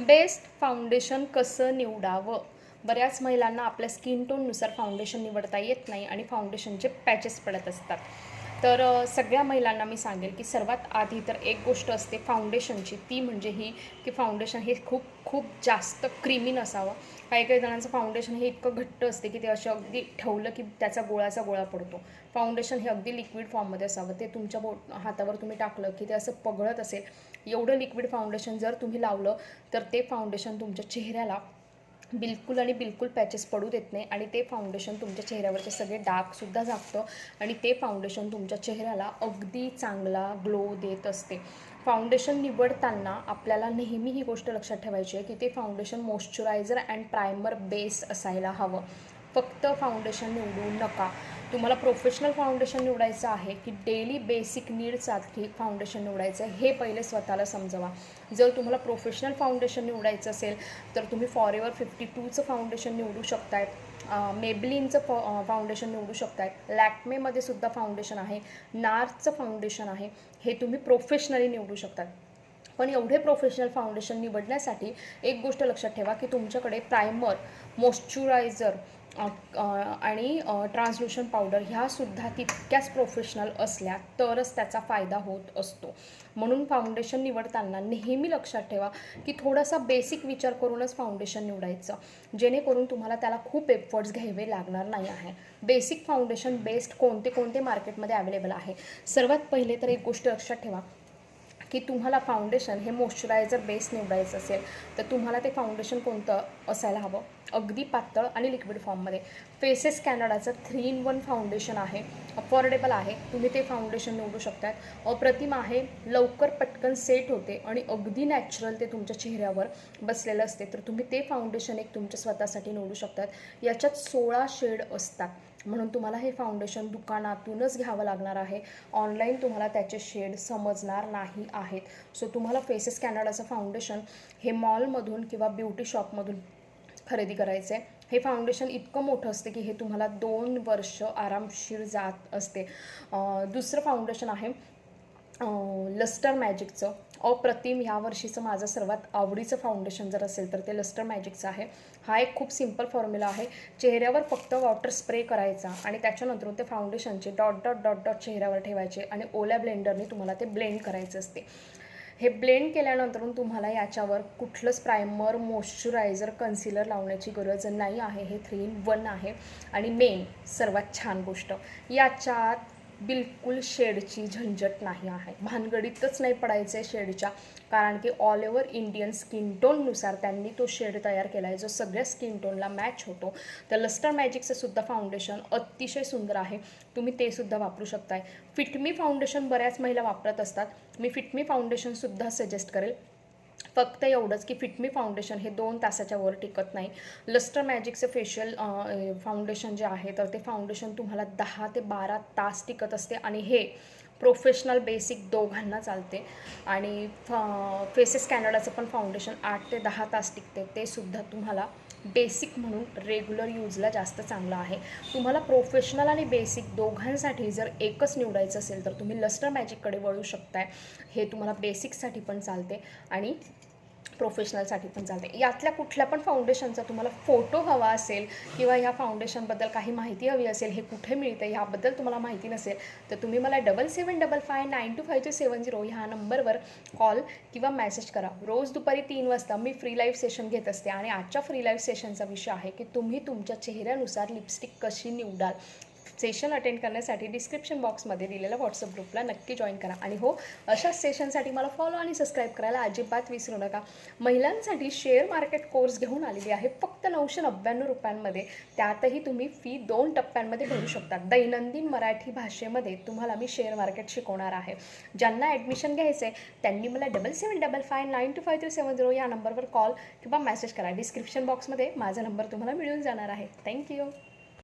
Best foundation कसं निवडावं? बऱ्याच महिलांना आपल्या स्किन टोननुसार फाउंडेशन निवडता येत नाही आणि फाउंडेशनचे पॅचेस पडत असतात. तर सगळ्या महिलांना मी सांगेल की सर्वात आधी तर एक गोष्ट असते फाउंडेशनची ती म्हणजे ही की फाउंडेशन हे खूप खूप जास्त क्रीमी नसावं. काही काही जणांचं फाउंडेशन हे इतकं घट्ट असते की ते असे अगदी ठेवलं की त्याचा गोळाचा गोळा पडतो. फाउंडेशन हे अगदी लिक्विड फॉर्ममध्ये असावं. ते तुमच्या बोट हातावर तुम्ही टाकलं की ते असं पगळत असेल. एवढं लिक्विड फाउंडेशन जर तुम्ही लावलं तर ते फाउंडेशन तुमच्या चेहऱ्याला बिलकुल आणि बिलकुल पॅचेस पडू देत नाही आणि ते फाउंडेशन तुमच्या चेहऱ्यावरचे सगळे डार्कसुद्धा झाकतं आणि ते फाउंडेशन तुमच्या चेहऱ्याला अगदी चांगला ग्लो देत असते. फाउंडेशन निवडताना आपल्याला नेहमी ही गोष्ट लक्षात ठेवायची आहे की ते foundation moisturiser and primer base असायला हवं. फक्त फाउंडेशन निवडू नका. तुम्हाला प्रोफेशनल फाउंडेशन निवडायचं आहे की डेली बेसिक नीडसाठी फाउंडेशन निवडायचं आहे हे पहिले स्वतःला समजवा. जर तुम्हाला प्रोफेशनल फाउंडेशन निवडायचं असेल तर तुम्ही फॉरेवर फिफ्टी टूचं फाउंडेशन निवडू शकताय. मेबलिनचं फ फाउंडेशन निवडू शकतायत लॅक्मेमध्ये सुद्धा फाउंडेशन आहे. नार्सचं फाउंडेशन आहे. हे तुम्ही प्रोफेशनली निवडू शकतात. पण एवढे प्रोफेशनल फाउंडेशन निवडण्यासाठी एक गोष्ट लक्षात ठेवा की तुमच्याकडे प्रायमर मॉइश्चरायझर आणि ट्रान्सल्युशन पावडर ह्यासुद्धा तितक्याच प्रोफेशनल असल्या तरच त्याचा फायदा होत असतो. म्हणून फाउंडेशन निवडताना नेहमी लक्षात ठेवा की थोडासा बेसिक विचार करूनच फाउंडेशन निवडायचं. जेणेकरून तुम्हाला त्याला खूप एफर्ट्स घ्यावे लागणार नाही आहे. बेसिक फाउंडेशन बेस्ड कोणते कोणते मार्केटमध्ये अवेलेबल आहे? सर्वात पहिले तर एक गोष्ट लक्षात ठेवा की तुम्हाला फाउंडेशन हे मॉइश्चरायझर बेस निवडायचं असेल तर तुम्हाला ते फाउंडेशन कोणतं असायला हवं? अगदी पातळ आणि लिक्विड फॉर्ममध्ये फेसेस कॅनडाचं थ्री इन वन फाउंडेशन आहे अफोर्डेबल आहे तुम्ही ते फाउंडेशन निवडू शकतात अप्रतिम आहे लवकर पटकन सेट होते आणि अगदी नॅचरल ते तुमच्या चेहऱ्यावर बसलेलं असते. तर तुम्ही ते फाउंडेशन एक तुमच्या स्वतःसाठी निवडू शकतात. याच्यात सोळा शेड असतात. म्हणून तुम्हाला हे फाउंडेशन दुकानातूनच घ्यावं लागणार आहे. ऑनलाईन तुम्हाला त्याचे शेड समजणार नाही आहेत. सो तुम्हाला फेसेस कॅनडाचं फाउंडेशन हे मॉलमधून किंवा ब्युटी शॉपमधून खरेदी करायचं आहे. हे फाउंडेशन इतकं मोठं असते की हे तुम्हाला दोन वर्ष आरामशीर जात असते. दुसरं फाउंडेशन आहे लस्टर मॅजिकचं अप्रतिम ह्या वर्षीचं माझं सर्वात आवडीचं फाउंडेशन जर असेल तर ते लस्टर मॅजिकचं आहे. हा एक खूप सिंपल फॉर्म्युला आहे. चेहऱ्यावर फक्त वॉटर स्प्रे करायचा आणि त्याच्यानंतर ते फाउंडेशनचे डॉट डॉट डॉट डॉट चेहऱ्यावर ठेवायचे आणि ओल्या ब्लेंडरने तुम्हाला ते ब्लेंड करायचं असते. हे ब्लेंड केल्यानंतर तुम्हाला याच्यावर कुठलंच प्रायमर मॉइश्चरायझर कन्सिलर लावण्याची गरज नाही आहे. हे थ्री इन वन आहे. आणि मेन सर्वात छान गोष्ट याच्यात बिलकुल शेडची झंझट नाही आहे. भानगडीतच नाही पडायचं आहे शेडच्या कारण की ऑल ओव्हर इंडियन स्किन टोननुसार त्यांनी तो शेड तयार केला आहे जो सगळ्या स्किन टोनला मॅच होतो. तर लस्टर मॅजिकचं सुद्धा फाउंडेशन अतिशय सुंदर आहे. तुम्ही ते सुद्धा वापरू शकताय. फिटमी फाउंडेशन बऱ्याच महिला वापरत असतात. मी फिटमी फाउंडेशनसुद्धा सजेस्ट करेल. फक्त एवढंच की फिटमी फाउंडेशन हे दोन तासाच्या वर टिकत नाही. लस्टर मॅजिकचं फेशियल फाउंडेशन जे आहे तर ते फाउंडेशन तुम्हाला दहा ते बारा तास टिकत असते आणि हे प्रोफेशनल बेसिक दोघांना चालते. आणि फ फेसेस कॅनडाचं पण फाउंडेशन आठ ते दहा तास टिकते. ते सुद्धा तुम्हाला बेसिक म्हणून रेग्युलर यूजला जास्त चांगलं आहे. तुम्हाला प्रोफेशनल आणि बेसिक दोघांसाठी जर एकच निवडायचं असेल तर तुम्ही लस्टर मॅजिककडे वळू शकताय. हे तुम्हाला बेसिकसाठी पण चालते. आणि प्रोफेशनलसाठी पण चालते यातल्या कुठल्या पण फाउंडेशनचा तुम्हाला फोटो हवा असेल किंवा ह्या फाउंडेशनबद्दल काही माहिती हवी असेल हे कुठे मिळतं ह्याबद्दल तुम्हाला माहिती नसेल तर तुम्ही मला double seven double five nine two five two seven zero ह्या नंबरवर कॉल किंवा मेसेज करा. रोज दुपारी तीन वाजता मी फ्री लाईव्ह सेशन घेत असते आणि आजच्या फ्री लाईव्ह सेशनचा विषय आहे की तुम्ही तुमच्या चेहऱ्यानुसार लिपस्टिक कशी निवडाल. सेशन अटेंड करण्यासाठी डिस्क्रिप्शन बॉक्समध्ये दिलेल्या व्हॉट्सअप ग्रुपला नक्की जॉईन करा. आणि हो अशाच सेशनसाठी मला फॉलो आणि सबस्क्राईब करायला अजिबात विसरू नका. महिलांसाठी शेअर मार्केट कोर्स घेऊन आलेली आहे फक्त नऊशे नव्याण्णव रुपयांमध्ये. त्यातही तुम्ही फी दोन टप्प्यांमध्ये भरू शकता. दैनंदिन मराठी भाषेमध्ये तुम्हाला मी शेअर मार्केट शिकवणार आहे. ज्यांना ॲडमिशन घ्यायचं आहे त्यांनी मला double seven double five nine two five three seven zero या नंबरवर कॉल किंवा मेसेज करा. डिस्क्रिप्शन बॉक्समध्ये माझा नंबर तुम्हाला मिळून जाणार आहे. थँक्यू